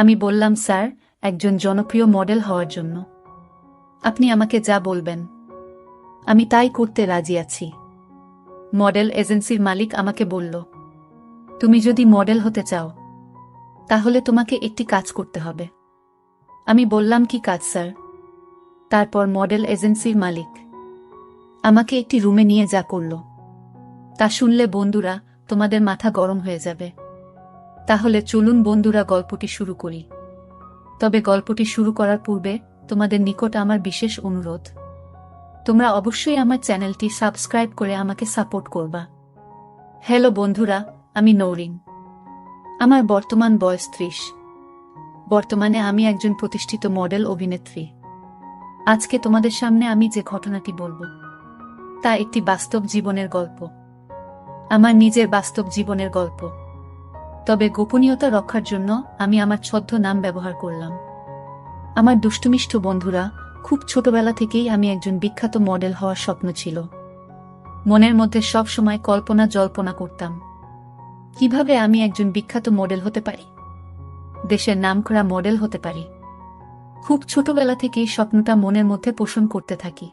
আমি বললাম, স্যার, একজন জনপ্রিয় মডেল হওয়ার জন্য। আপনি আমাকে যা বলবেন, আমি তাই করতে রাজি আছি। মডেল এজেন্সির মালিক আমাকে বলল, তুমি যদি মডেল হতে চাও, তাহলে তোমাকে একটি কাজ করতে হবে। আমি বললাম, কি কাজ, স্যার? তারপর মডেল এজেন্সির মালিক আমাকে একটি রুমে নিয়ে যা করল। তা শুনলে, বন্ধুরা, তোমাদের মাথা গরম হয়ে যাবে। তাহলে চলুন বন্ধুরা গল্পটি শুরু করি। তবে গল্পটি শুরু করার পূর্বে তোমাদের নিকট আমার বিশেষ অনুরোধ। তোমরা অবশ্যই আমার চ্যানেলটি সাবস্ক্রাইব করে আমাকে সাপোর্ট করবা। হ্যালো বন্ধুরা, আমি নৌরিন। আমার বর্তমান বয়স ত্রিশ। বর্তমানে আমি একজন প্রতিষ্ঠিত মডেল অভিনেত্রী। আজকে তোমাদের সামনে আমি যে ঘটনাটি বলব, তা একটি বাস্তব জীবনের গল্প। আমার নিজের বাস্তব জীবনের গল্প। তবে গোপনীয়তা রক্ষার জন্য আমি আমার ছদ্ম নাম ব্যবহার করলাম। আমার দুষ্টুমিষ্ঠ বন্ধুরা, খুব ছোটবেলা থেকেই আমি একজন বিখ্যাত মডেল হওয়ার স্বপ্ন ছিল। মনের মধ্যে সব সময় কল্পনা জল্পনা করতাম। কীভাবে আমি একজন বিখ্যাত মডেল হতে পারি? দেশের নামকরা মডেল হতে পারি। খুব ছোটবেলা থেকেই স্বপ্নটা মনের মধ্যে পোষণ করতে থাকি।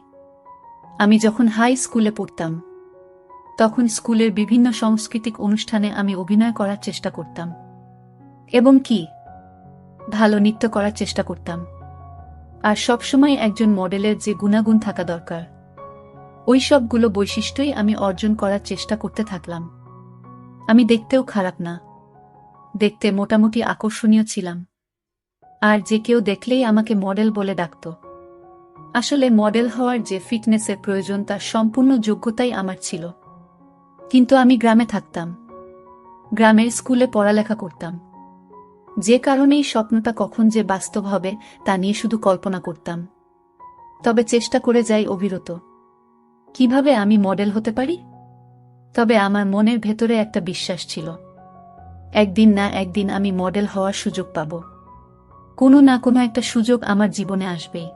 আমি যখন হাই স্কুলে পড়তাম তখন স্কুলের বিভিন্ন সাংস্কৃতিক অনুষ্ঠানে আমি অভিনয় করার চেষ্টা করতাম। এবং কি? ভালো নৃত্য করার চেষ্টা করতাম। আর সবসময় একজন মডেলের যে গুণাগুণ থাকা দরকার, ওই সবগুলো বৈশিষ্ট্যই আমি অর্জন করার চেষ্টা করতে থাকলাম। আমি দেখতেও খারাপ না। দেখতে মোটামুটি আকর্ষণীয় ছিলাম। আর যে কেউ দেখলেই আমাকে মডেল বলে ডাকত। আসলে মডেল হওয়ার যে ফিটনেসের প্রয়োজন, তার সম্পূর্ণ যোগ্যতাই আমার ছিল। কিন্তু আমি গ্রামে থাকতাম। গ্রামের স্কুলে পড়ালেখা করতাম। যে কারণেই স্বপ্নটা কখন যে বাস্তব হবে, তা নিয়ে শুধু কল্পনা করতাম। তবে চেষ্টা করে যাই অবিরত। কীভাবে আমি মডেল হতে পারি? তবে আমার মনের ভেতরে একটা বিশ্বাস ছিল। একদিন না একদিন আমি মডেল হওয়ার সুযোগ পাব। কোনো না কোনো একটা সুযোগ আমার জীবনে আসবেই।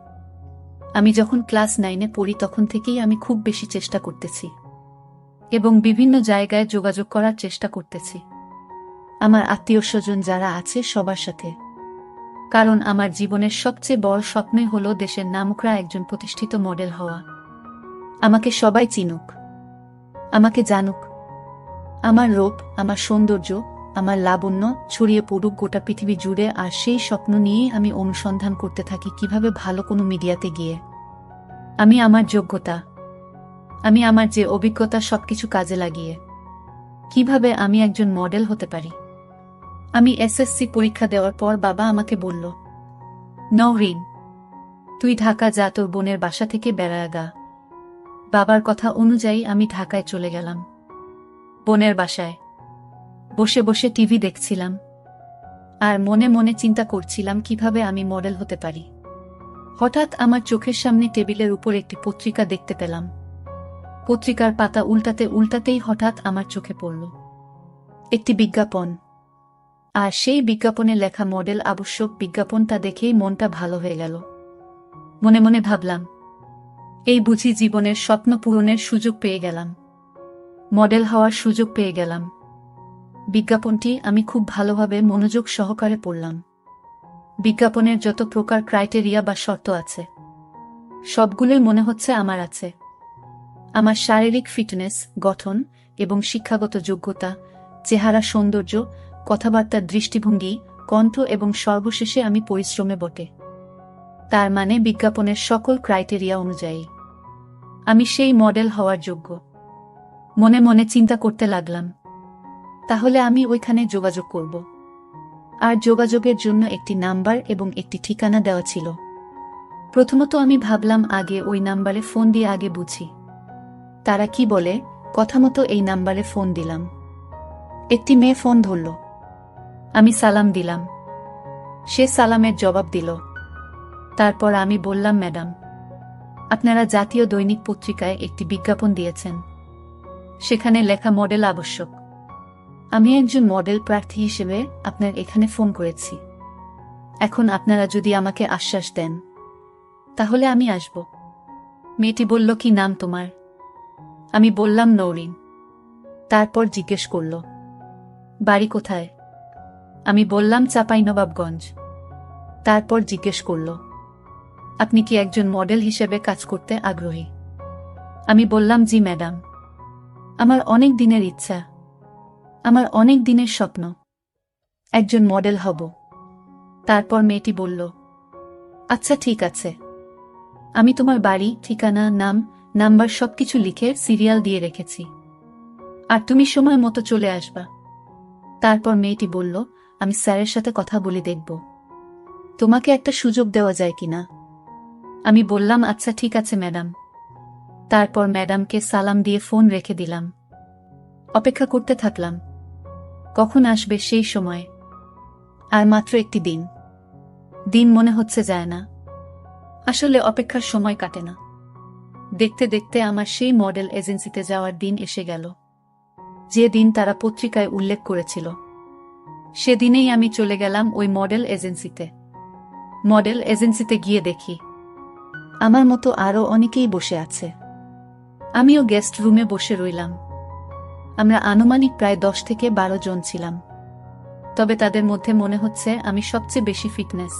আমি যখন ক্লাস নাইনে পড়ি, তখন থেকেই আমি খুব বেশি চেষ্টা করতেছি। এবং বিভিন্ন জায়গায় যোগাযোগ করার চেষ্টা করতেছি। আমার আত্মীয় স্বজন যারা আছে সবার সাথে। কারণ আমার জীবনের সবচেয়ে বড় স্বপ্নই হল দেশের নামকরা একজন প্রতিষ্ঠিত মডেল হওয়া। আমাকে সবাই চিনুক। আমাকে জানুক। আমার রূপ, আমার সৌন্দর্য, আমার লাবণ্য ছড়িয়ে পড়ুক গোটা পৃথিবী জুড়ে আর সেই স্বপ্ন নিয়েই আমি অনুসন্ধান করতে থাকি কীভাবে ভালো কোনো মিডিয়াতে গিয়ে। আমি আমার যোগ্যতা আমি আমার যে অভিজ্ঞতা সবকিছু কাজে লাগিয়ে, কীভাবে আমি একজন মডেল হতে পারি? আমি এসএসসি পরীক্ষা দেওয়ার পর বাবা আমাকে বলল নওরিন তুই ঢাকা যা, তোর বোনের বাসা থেকে বেড়ায় গা। বাবার কথা অনুযায়ী আমি ঢাকায় চলে গেলাম। বোনের বাসায়। বসে বসে টিভি দেখছিলাম। আর মনে মনে চিন্তা করছিলাম কীভাবে আমি মডেল হতে পারি। হঠাৎ আমার চোখের সামনে টেবিলের উপর একটি পত্রিকা দেখতে পেলাম। পত্রিকার পাতা উল্টাতে উল্টাতেই হঠাৎ আমার চোখে পড়ল। একটি বিজ্ঞাপন। আর সেই বিজ্ঞাপনে লেখা মডেল আবশ্যক বিজ্ঞাপনটা দেখেই মনটা ভালো হয়ে গেল। মনে মনে ভাবলাম, এই বুঝি জীবনের স্বপ্ন পূরণের সুযোগ পেয়ে গেলাম। মডেল হওয়ার সুযোগ পেয়ে গেলাম। বিজ্ঞাপনটি আমি খুব ভালোভাবে মনোযোগ সহকারে পড়লাম। বিজ্ঞাপনের যত প্রকার ক্রাইটেরিয়া বা শর্ত আছে, সবগুলোই মনে হচ্ছে আমার আছে। আমার শারীরিক ফিটনেস, গঠন এবং শিক্ষাগত যোগ্যতা, চেহারা সৌন্দর্য কথাবার্তার দৃষ্টিভঙ্গি, কণ্ঠ এবং সর্বশেষে আমি পরিশ্রমে বটে। তার মানে বিজ্ঞাপনের সকল ক্রাইটেরিয়া অনুযায়ী। আমি সেই মডেল হওয়ার যোগ্য। মনে মনে চিন্তা করতে লাগলাম। তাহলে আমি ওইখানে যোগাযোগ করব। আর যোগাযোগের জন্য একটি নাম্বার এবং একটি ঠিকানা দেওয়া ছিল। প্রথমত আমি ভাবলাম আগে ওই নাম্বারে ফোন দিয়ে আগে বুঝি। তারা কি বলে? কথা মতো এই নাম্বারে ফোন দিলাম। একটি মেয়ে ফোন ধরল। আমি সালাম দিলাম। সে সালামের জবাব দিল। তারপর আমি বললাম, ম্যাডাম, আপনারা জাতীয় দৈনিক পত্রিকায় একটি বিজ্ঞাপন দিয়েছেন। সেখানে লেখা মডেল আবশ্যক। আমি একজন মডেল প্রার্থী হিসেবে আপনার এখানে ফোন করেছি। এখন আপনারা যদি আমাকে আশ্বাস দেন, তাহলে আমি আসব। মেয়েটি বলল, কি নাম তোমার? আমি বললাম নৌরিন তারপর জিজ্ঞেস করল, বাড়ি কোথায়? আমি বললাম চাপাই নবাবগঞ্জ তারপর জিজ্ঞেস করল, আপনি কি একজন মডেল হিসেবে কাজ করতে আগ্রহী? আমি বললাম, জি, ম্যাডাম। আমার অনেক দিনের ইচ্ছা। আমার অনেক দিনের স্বপ্ন। একজন মডেল হব। তারপর মেয়েটি বলল আচ্ছা ঠিক আছে। আমি তোমার বাড়ি, ঠিকানা, নাম নাম্বার সবকিছু লিখে সিরিয়াল দিয়ে রেখেছি। আর তুমি সময় মতো চলে আসবা। তারপর মেয়েটি বলল, আমি স্যারের সাথে কথা বলে দেখব। তোমাকে একটা সুযোগ দেওয়া যায় কিনা? আমি বললাম আচ্ছা ঠিক আছে, ম্যাডাম। তারপর ম্যাডামকে সালাম দিয়ে ফোন রেখে দিলাম। অপেক্ষা করতে থাকলাম। কখন আসবে সেই সময়? আর মাত্র একটি দিন। দিন মনে হচ্ছে যায় না। আসলে অপেক্ষার সময় কাটে না। দেখতে দেখতে আমার সেই মডেল এজেন্সিতে যাওয়ার দিন এসে গেল। যে দিন তারা পত্রিকায় উল্লেখ করেছিল। সেদিনেই আমি চলে গেলাম ওই মডেল এজেন্সিতে। মডেল এজেন্সিতে গিয়ে দেখি। আমার মতো আরও অনেকেই বসে আছে। আমিও গেস্ট রুমে বসে রইলাম। আমরা আনুমানিক প্রায় দশ থেকে বারো জন ছিলাম। তবে তাদের মধ্যে মনে হচ্ছে আমি সবচেয়ে বেশি ফিটনেস।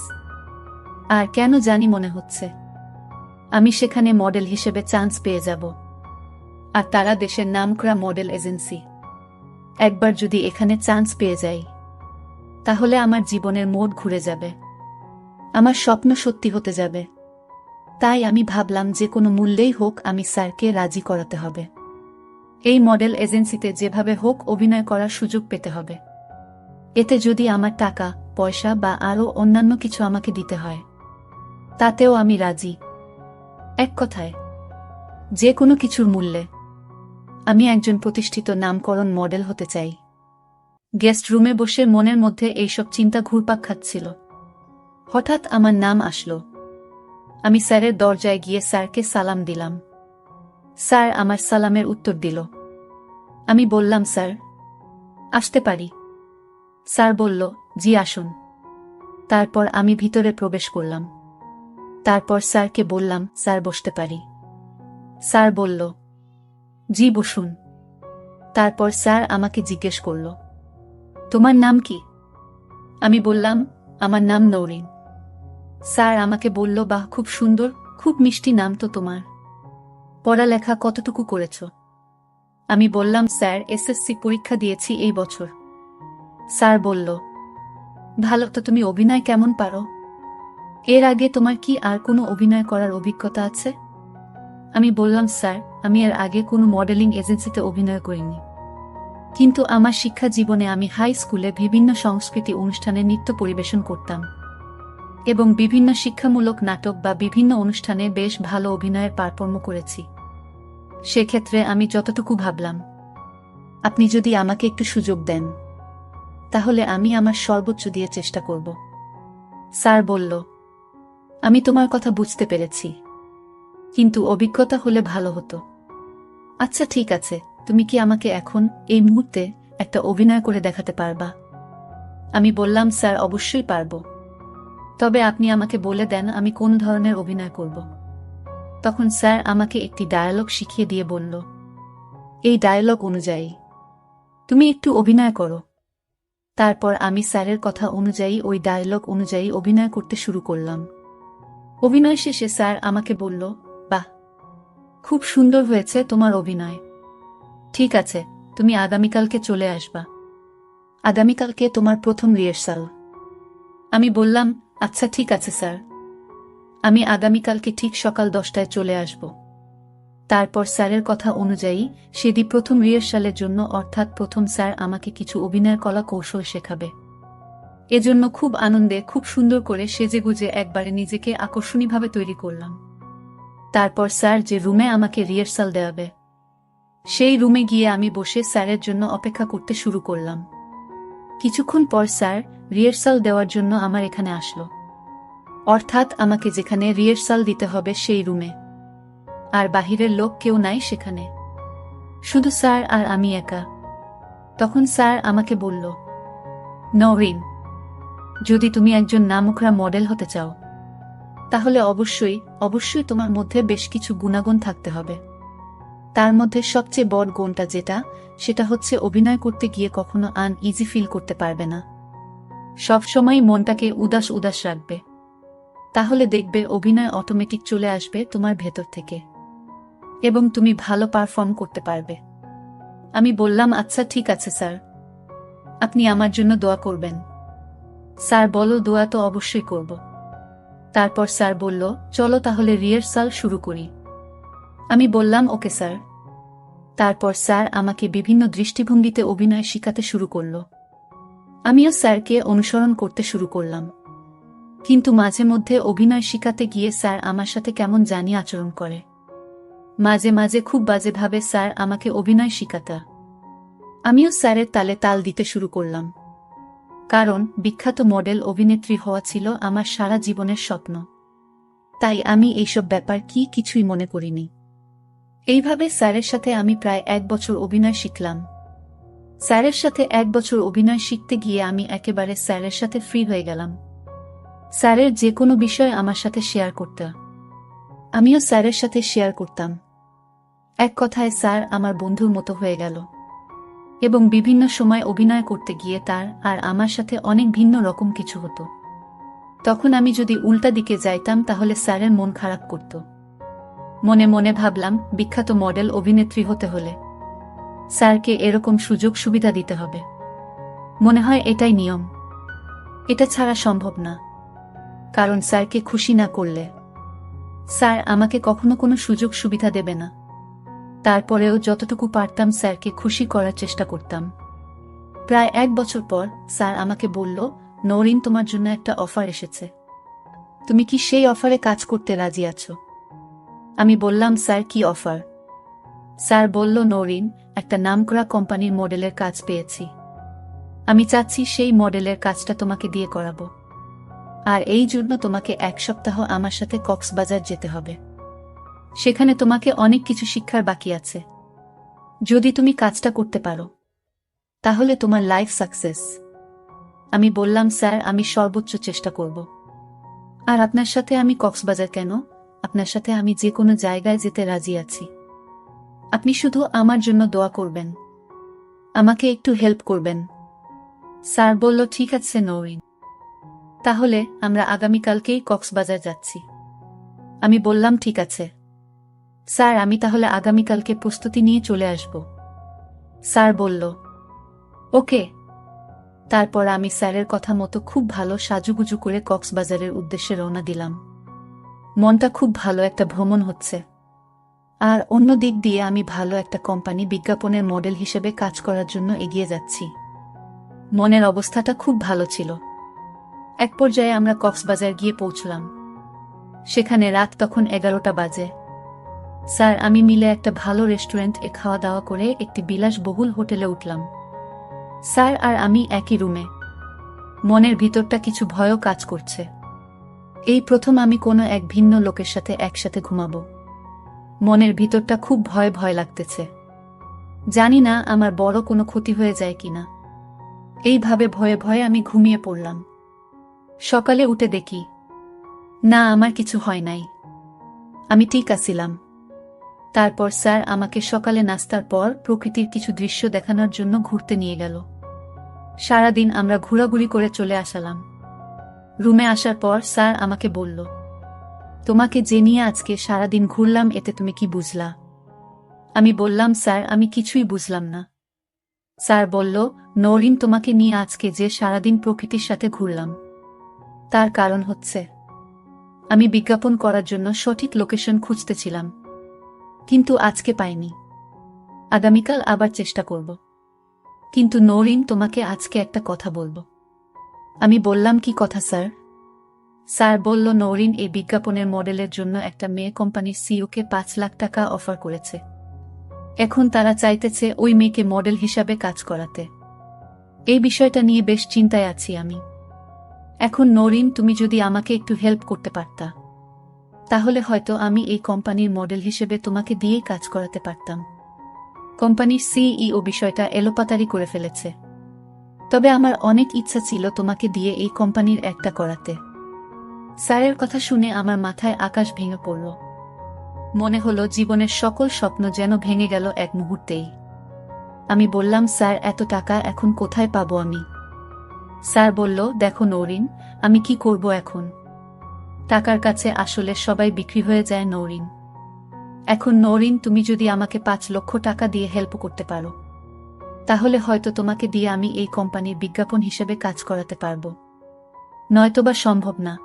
আর কেন জানি মনে হচ্ছে। আমি সেখানে মডেল হিসেবে চান্স পেয়ে যাব। আর তারা দেশের নামকরা মডেল এজেন্সি। একবার যদি এখানে চান্স পেয়ে যাই, তাহলে আমার জীবনের মোড় ঘুরে যাবে। আমার স্বপ্ন সত্যি হতে যাবে। তাই আমি ভাবলাম যে কোনো মূল্যেই হোক আমি স্যারকে রাজি করাতে হবে। এই মডেল এজেন্সিতে যেভাবে হোক অভিনয় করার সুযোগ পেতে হবে। এতে যদি আমার টাকা, পয়সা বা আরও অন্যান্য কিছু আমাকে দিতে হয়, তাতেও আমি রাজি। এক কথায়, যে কোনো কিছুর মূল্যে, আমি একজন প্রতিষ্ঠিত নামকরণ মডেল হতে চাই। গেস্ট রুমে বসে মনের মধ্যে এইসব চিন্তা ঘুরপাক খাচ্ছিল। হঠাৎ আমার নাম আসলো। আমি স্যারের দরজায় গিয়ে স্যারকে সালাম দিলাম। স্যার আমার সালামের উত্তর দিল। আমি বললাম, স্যার, আসতে পারি। স্যার বলল, জি, আসুন। তারপর আমি ভিতরে প্রবেশ করলাম। তারপর স্যারকে বললাম, স্যার, বসতে পারি। স্যার বলল, জি, বসুন। তারপর স্যার আমাকে জিজ্ঞেস করল, তোমার নাম কি? আমি বললাম, আমার নাম নৌরিন। স্যার আমাকে বলল, বাহ, খুব সুন্দর, খুব মিষ্টি নাম তো তোমার। পড়ালেখা কতটুকু করেছ? আমি বললাম, স্যার, এসএসসি পরীক্ষা দিয়েছি এই বছর। স্যার বলল, ভালো, তো তুমি অভিনয় কেমন পারো? এর আগে তোমার কি আর কোনো অভিনয় করার অভিজ্ঞতা আছে? আমি বললাম, স্যার, আমি এর আগে কোনো মডেলিং এজেন্সিতে অভিনয় করিনি। কিন্তু আমার শিক্ষা জীবনে আমি হাই স্কুলে বিভিন্ন সংস্কৃতি অনুষ্ঠানে নৃত্য পরিবেশন করতাম। এবং বিভিন্ন শিক্ষামূলক নাটক বা বিভিন্ন অনুষ্ঠানে বেশ ভালো অভিনয়ের পারফর্ম করেছি। সেক্ষেত্রে আমি যতটুকু ভাবলাম, আপনি যদি আমাকে একটু সুযোগ দেন, তাহলে আমি আমার সর্বোচ্চ দিয়ে চেষ্টা করব। স্যার বলল আমি তোমার কথা বুঝতে পেরেছি। কিন্তু অভিজ্ঞতা হলে ভালো হতো। আচ্ছা ঠিক আছে। তুমি কি আমাকে এখন এই মুহূর্তে একটা অভিনয় করে দেখাতে পারবা? আমি বললাম, স্যার, অবশ্যই পারব। তবে আপনি আমাকে বলে দেন, আমি কোন ধরনের অভিনয় করব? তখন স্যার আমাকে একটি ডায়ালগ শিখিয়ে দিয়ে বলল, এই ডায়ালগ অনুযায়ী, তুমি একটু অভিনয় করো। তারপর আমি স্যারের কথা অনুযায়ী ওই ডায়ালগ অনুযায়ী অভিনয় করতে শুরু করলাম। অভিনয় শেষে স্যার আমাকে বলল, বাহ, খুব সুন্দর হয়েছে তোমার অভিনয়। ঠিক আছে, তুমি আগামীকালকে চলে আসবা। আগামীকালকে তোমার প্রথম রিহার্সাল। আমি বললাম আচ্ছা ঠিক আছে, স্যার। আমি আগামীকালকে ঠিক সকাল দশটায় চলে আসব। তারপর স্যারের কথা অনুযায়ী সেদি প্রথম রিহার্সালের জন্য অর্থাৎ প্রথম স্যার আমাকে কিছু অভিনয়ের কলা কৌশল শেখাবে। এজন্য খুব আনন্দে, খুব সুন্দর করে সেজেগুজে একবারে নিজেকে আকর্ষণীয়ভাবে তৈরি করলাম। তারপর স্যার যে রুমে আমাকে রিহার্সাল দেওয়াবে, সেই রুমে গিয়ে আমি বসে স্যারের জন্য অপেক্ষা করতে শুরু করলাম। কিছুক্ষণ পর স্যার রিহার্সাল দেওয়ার জন্য আমার এখানে আসলো। অর্থাৎ আমাকে যেখানে রিহার্সাল দিতে হবে সেই রুমে। আর বাহিরের লোক কেউ নাই সেখানে। শুধু স্যার আর আমি একা। তখন স্যার আমাকে বলল নরিন যদি তুমি একজন নামুখরা মডেল হতে চাও, তাহলে অবশ্যই অবশ্যই তোমার মধ্যে বেশ কিছু গুণাগুণ থাকতে হবে। তার মধ্যে সবচেয়ে বড় গুণটা যেটা, সেটা হচ্ছে অভিনয় করতে গিয়ে কখনো আন ইজি ফিল করতে পারবে না। সবসময় মনটাকে উদাস উদাস রাখবে। তাহলে দেখবে অভিনয় অটোমেটিক চলে আসবে তোমার ভেতর থেকে। এবং তুমি ভালো পারফর্ম করতে পারবে। আমি বললাম আচ্ছা ঠিক আছে, স্যার। আপনি আমার জন্য দোয়া করবেন। স্যার বলো দোয়া তো অবশ্যই করব। তারপর স্যার বলল, চলো তাহলে রিহার্সাল শুরু করি। আমি বললাম, ওকে স্যার। তারপর স্যার আমাকে বিভিন্ন দৃষ্টিভঙ্গিতে অভিনয় শেখাতে শুরু করল। আমিও স্যারকে অনুসরণ করতে শুরু করলাম। কিন্তু মাঝে মধ্যে অভিনয় শিখাতে গিয়ে স্যার আমার সাথে কেমন জানি আচরণ করে। মাঝে মাঝে খুব বাজেভাবে স্যার আমাকে অভিনয় শিখাতা। আমিও স্যারের তালে তাল দিতে শুরু করলাম। কারণ বিখ্যাত মডেল অভিনেত্রী হওয়া ছিল আমার সারা জীবনের স্বপ্ন। তাই আমি এইসব ব্যাপার কি কিছুই মনে করিনি। এইভাবে স্যারের সাথে আমি প্রায় এক বছর অভিনয় শিখলাম। স্যারের সাথে এক বছর অভিনয় শিখতে গিয়ে আমি একেবারে স্যারের সাথে ফ্রি হয়ে গেলাম। স্যারের যে কোনো বিষয় আমার সাথে শেয়ার করতে। আমিও স্যারের সাথে শেয়ার করতাম। এক কথায় স্যার আমার বন্ধুর মতো হয়ে গেল। এবং বিভিন্ন সময় অভিনয় করতে গিয়ে তার আর আমার সাথে অনেক ভিন্ন রকম কিছু হতো। তখন আমি যদি উল্টা দিকে যাইতাম তাহলে স্যারের মন খারাপ করত। মনে মনে ভাবলাম, বিখ্যাত মডেল অভিনেত্রী হতে হলে স্যারকে এরকম সুযোগ সুবিধা দিতে হবে। মনে হয় এটাই নিয়ম। এটা ছাড়া সম্ভব না। কারণ স্যারকে খুশি না করলে স্যার আমাকে কখনো কোনো সুযোগ সুবিধা দেবে না। তারপরেও যতটুকু পারতাম স্যারকে খুশি করার চেষ্টা করতাম। প্রায় এক বছর পর স্যার আমাকে বলল, নরিন, তোমার জন্য একটা অফার এসেছে। তুমি কি সেই অফারে কাজ করতে রাজি আছো? আমি বললাম, স্যার, কি অফার? স্যার বলল, নরিন, একটা নামকরা কোম্পানির মডেলের কাজ পেয়েছি। আমি চাচ্ছি সেই মডেলের কাজটা তোমাকে দিয়ে করাবো। আর এই জন্য তোমাকে এক সপ্তাহ আমার সাথে কক্সবাজার যেতে হবে। সেখানে তোমাকে অনেক কিছু শিক্ষার বাকি আছে। যদি তুমি কাজটা করতে পারো, তাহলে তোমার লাইফ সাকসেস। আমি বললাম, স্যার, আমি সর্বোচ্চ চেষ্টা করব। আর আপনার সাথে আমি কক্সবাজার কেন? আপনার সাথে আমি যে কোনো জায়গায় যেতে রাজি আছি। আপনি শুধু আমার জন্য দোয়া করবেন। আমাকে একটু হেল্প করবেন। স্যার বলল, ঠিক আছে, নৌরিন। তাহলে আমরা আগামীকালকেই কক্সবাজার যাচ্ছি। আমি বললাম, ঠিক আছে। স্যার, আমি তাহলে আগামীকালকে প্রস্তুতি নিয়ে চলে আসব। স্যার বলল, ওকে। তারপর আমি স্যারের কথা মতো খুব ভালো সাজুগুজু করে কক্সবাজারের উদ্দেশ্যে রওনা দিলাম। মনটা খুব ভালো একটা ভ্রমণ হচ্ছে। আর অন্য দিক দিয়ে আমি ভালো একটা কোম্পানি বিজ্ঞাপনের মডেল হিসেবে কাজ করার জন্য এগিয়ে যাচ্ছি। মনের অবস্থাটা খুব ভালো ছিল। এক পর্যায়ে আমরা কক্সবাজার গিয়ে পৌঁছলাম। সেখানে রাত তখন এগারোটা বাজে। স্যার, আমি মিলে একটা ভালো রেস্টুরেন্ট এ খাওয়া দাওয়া করে একটি বিলাসবহুল হোটেলে উঠলাম। স্যার, আর আমি একই রুমে। মনের ভিতরটা কিছু ভয়ও কাজ করছে। এই প্রথম আমি কোনো এক ভিন্ন লোকের সাথে একসাথে ঘুমাবো। মনের ভিতরটা খুব ভয় ভয় লাগতেছে। জানি না আমার বড় কোনো ক্ষতি হয়ে যায় কিনা। এইভাবে ভয়ে ভয়ে আমি ঘুমিয়ে পড়লাম। সকালে উঠে দেখি, না, আমার কিছু হয় নাই। আমি ঠিক আছিলাম। তারপর স্যার আমাকে সকালে নাস্তার পর প্রকৃতির কিছু দৃশ্য দেখানোর জন্য ঘুরতে নিয়ে গেল। সারাদিন আমরা ঘোরাঘুরি করে চলে আসালাম। রুমে আসার পর স্যার আমাকে বলল, তোমাকে যে নিয়ে আজকে সারাদিন ঘুরলাম, এতে তুমি কি বুঝলা? আমি বললাম, স্যার, আমি কিছুই বুঝলাম না। স্যার বলল, নরিন তোমাকে নিয়ে আজকে যে সারাদিন প্রকৃতির সাথে ঘুরলাম, তার কারণ হচ্ছে, আমি বিজ্ঞাপন করার জন্য সঠিক লোকেশন খুঁজতেছিলাম। কিন্তু আজকে পাইনি। আগামীকাল আবার চেষ্টা করব। কিন্তু নরিন তোমাকে আজকে একটা কথা বলব। আমি বললাম, কি কথা, স্যার? স্যার বলল, নরিন এই বিজ্ঞাপনের মডেলের জন্য একটা মেয়ে কোম্পানির সিওকে পাঁচ লাখ টাকা অফার করেছে। এখন তারা চাইতেছে ওই মেয়েকে মডেল হিসাবে কাজ করাতে। এই বিষয়টা নিয়ে বেশ চিন্তায় আছি আমি। এখন নরিন, তুমি যদি আমাকে একটু হেল্প করতে পারতা। তাহলে হয়তো আমি এই কোম্পানির মডেল হিসেবে তোমাকে দিয়েই কাজ করাতে পারতাম। কোম্পানির সিইও বিষয়টা এলোপাতারি করে ফেলেছে। তবে আমার অনেক ইচ্ছা ছিল তোমাকে দিয়ে এই কোম্পানির একটা করাতে। স্যারের কথা শুনে আমার মাথায় আকাশ ভেঙে পড়ল। মনে হলো জীবনের সকল স্বপ্ন যেন ভেঙে গেল এক মুহূর্তেই। আমি বললাম, স্যার, এত টাকা এখন কোথায় পাবো আমি? স্যার বলল, দেখো নরিন, আমি কি করব এখন? টাকার কাছে আসলে সবাই বিক্রি হয়ে যায় নৌরিন। এখন নৌরিন, তুমি যদি আমাকে পাঁচ লক্ষ টাকা দিয়ে হেল্প করতে পারো, তাহলে হয়তো তোমাকে দিয়ে আমি এই কোম্পানির বিজ্ঞাপন হিসেবে কাজ করাতে পারব। নয়তোবা সম্ভব না,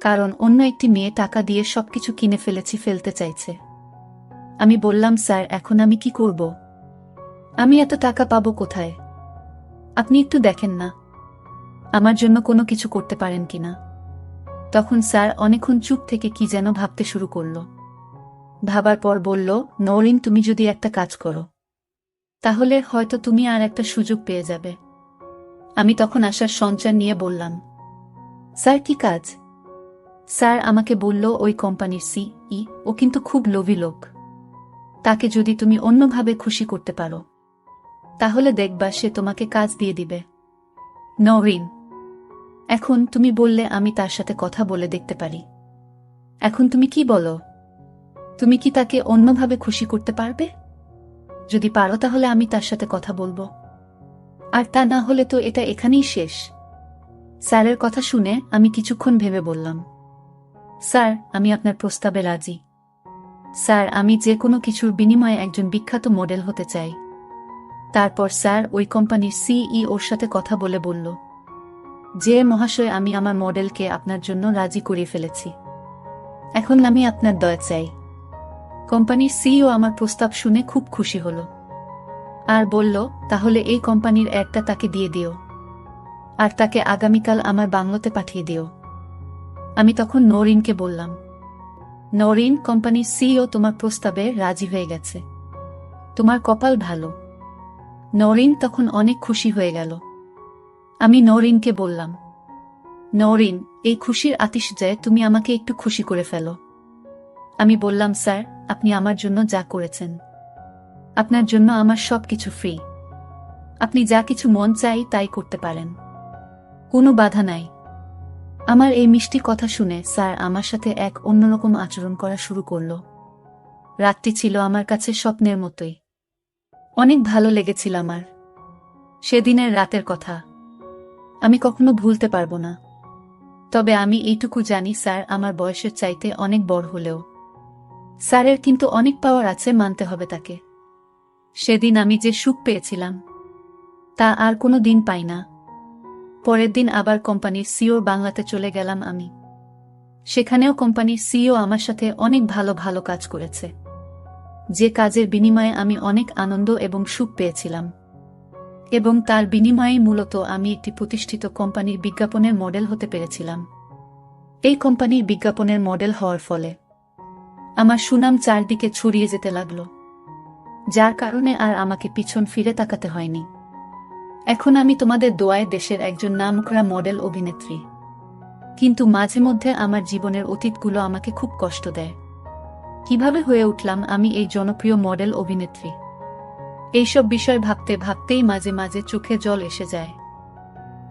কারণ অন্য একটি মেয়ে টাকা দিয়ে সবকিছু কিনে ফেলেছি, ফেলতে চাইছে। আমি বললাম, স্যার, এখন আমি কি করব? আমি এত টাকা পাবো কোথায়? আপনি একটু দেখেন না। আমার জন্য কোনো কিছু করতে পারেন কিনা তখন স্যার অনেকক্ষণ চুপ থেকে কি যেন ভাবতে শুরু করল। ভাবার পর বলল নরিন তুমি যদি একটা কাজ করো, তাহলে হয়তো তুমি আর একটা সুযোগ পেয়ে যাবে। আমি তখন আসার সঞ্চার নিয়ে বললাম, স্যার, কি কাজ? স্যার আমাকে বলল, ওই কোম্পানির সি ই, ও কিন্তু খুব লোভী লোক। তাকে যদি তুমি অন্যভাবে খুশি করতে পারো, তাহলে দেখবা সে তোমাকে কাজ দিয়ে দিবে। নরিন এখন তুমি বললে আমি তার সাথে কথা বলে দেখতে পারি। এখন তুমি কি বলো? তুমি কি তাকে অন্যভাবে খুশি করতে পারবে? যদি পারো তাহলে আমি তার সাথে কথা বলব। আর তা না হলে তো এটা এখানেই শেষ। স্যারের কথা শুনে আমি কিছুক্ষণ ভেবে বললাম, স্যার, আমি আপনার প্রস্তাবে রাজি। স্যার, আমি যে কোনো কিছুর বিনিময়ে একজন বিখ্যাত মডেল হতে চাই। তারপর স্যার ওই কোম্পানির সিইওর সাথে কথা বলে বলল যে মহাশয় আমি আমার মডেলকে আপনার জন্য রাজি করিয়ে ফেলেছি। এখন আমি আপনার দয়া চাই। কোম্পানির সিইও আমার প্রস্তাব শুনে খুব খুশি হল। আর বলল, তাহলে এই কোম্পানির একটা তাকে দিয়ে দিও। আর তাকে আগামীকাল আমার বাংলোতে পাঠিয়ে দিও। আমি তখন নরিনকে বললাম, নরিন, কোম্পানির সিইও তোমার প্রস্তাবে রাজি হয়ে গেছে। তোমার কপাল ভালো। নরিন তখন অনেক খুশি হয়ে গেল। আমি নরিনকে বললাম। নরিন, এই খুশির আতিশযায় তুমি আমাকে একটু খুশি করে ফেলো। আমি বললাম, স্যার, আপনি আমার জন্য যা করেছেন। আপনার জন্য আমার সব কিছু ফ্রি। আপনি যা কিছু মন চাই তাই করতে পারেন। কোনো বাধা নাই। আমার এই মিষ্টি কথা শুনে স্যার আমার সাথে এক অন্যরকম আচরণ করা শুরু করল। রাতটি ছিল আমার কাছে স্বপ্নের মতোই। অনেক ভালো লেগেছিল আমার। সেদিনের রাতের কথা। আমি কখনো ভুলতে পারব না। তবে আমি এইটুকু জানি, স্যার, আমার বয়সের চাইতে অনেক বড় হলেও। স্যারের কিন্তু অনেক পাওয়ার আছে, মানতে হবে তাকে। সেদিন আমি যে সুখ পেয়েছিলাম, তা আর কোনো দিন পাই না। পরের দিন আবার কোম্পানির সিও বাংলাতে চলে গেলাম আমি। সেখানেও কোম্পানির সিও আমার সাথে অনেক ভালো ভালো কাজ করেছে। যে কাজের বিনিময়ে আমি অনেক আনন্দ এবং সুখ পেয়েছিলাম। এবং তার বিনিময়ে মূলত আমি একটি প্রতিষ্ঠিত কোম্পানির বিজ্ঞাপনের মডেল হতে পেরেছিলাম। এই কোম্পানির বিজ্ঞাপনের মডেল হওয়ার ফলে আমার সুনাম চারদিকে ছড়িয়ে যেতে লাগল, যার কারণে আর আমাকে পিছন ফিরে তাকাতে হয়নি। এখন আমি তোমাদের দোয়ায় দেশের একজন নামকরা মডেল অভিনেত্রী, কিন্তু মাঝে মধ্যে আমার জীবনের অতীতগুলো আমাকে খুব কষ্ট দেয়। কীভাবে হয়ে উঠলাম আমি এই জনপ্রিয় মডেল অভিনেত্রী? এইসব বিষয় ভাবতে ভাবতেই মাঝে মাঝে চোখে জল এসে যায়।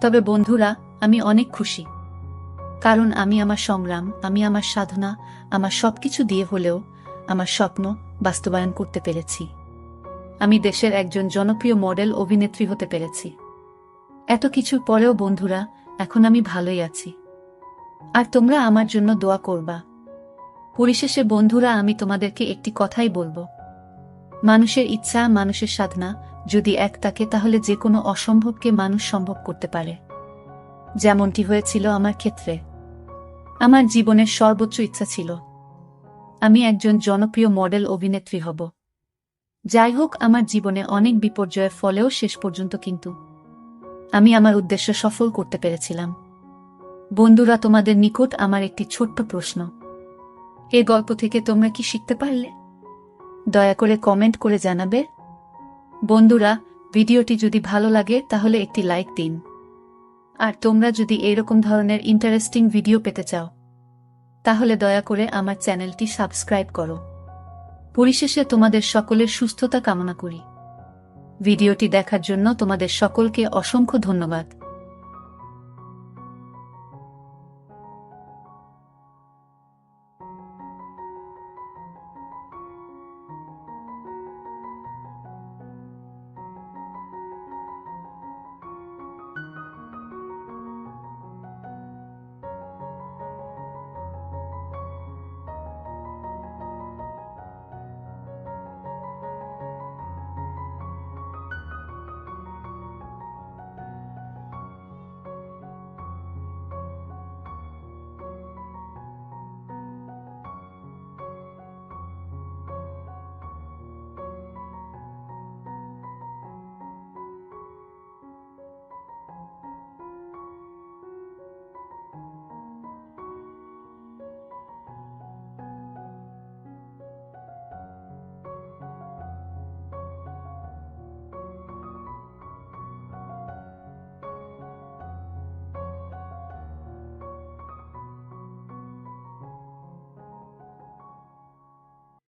তবে বন্ধুরা, আমি অনেক খুশি। কারণ আমি আমার সংগ্রাম, আমি আমার সাধনা, আমার সব কিছু দিয়ে হলেও আমার স্বপ্ন বাস্তবায়ন করতে পেরেছি। আমি দেশের একজন জনপ্রিয় মডেল অভিনেত্রী হতে পেরেছি। এত কিছুর পরেও বন্ধুরা, এখন আমি ভালোই আছি। আর তোমরা আমার জন্য দোয়া করবা। পরিশেষে বন্ধুরা, আমি তোমাদেরকে একটি কথাই বলব। মানুষের ইচ্ছা, মানুষের সাধনা, যদি এক থাকে তাহলে যে কোনো অসম্ভবকে মানুষ সম্ভব করতে পারে। যেমনটি হয়েছিল আমার ক্ষেত্রে। আমার জীবনের সর্বোচ্চ ইচ্ছা ছিল। আমি একজন জনপ্রিয় মডেল অভিনেত্রী হব। যাই হোক, আমার জীবনে অনেক বিপর্যয়ের ফলেও শেষ পর্যন্ত কিন্তু আমি আমার উদ্দেশ্য সফল করতে পেরেছিলাম। বন্ধুরা, তোমাদের নিকট আমার একটি ছোট্ট প্রশ্ন। এ গল্প থেকে তোমরা কি শিখতে পারলে? দয়া করে কমেন্ট করে জানাবে। বন্ধুরা, ভিডিওটি যদি ভালো লাগে, তাহলে একটি লাইক দিন। আর তোমরা যদি এইরকম ধরনের ইন্টারেস্টিং ভিডিও পেতে চাও, তাহলে দয়া করে আমার চ্যানেলটি সাবস্ক্রাইব করো। পরিশেষে তোমাদের সকলের সুস্থতা কামনা করি। ভিডিওটি দেখার জন্য তোমাদের সকলকে অসংখ্য ধন্যবাদ।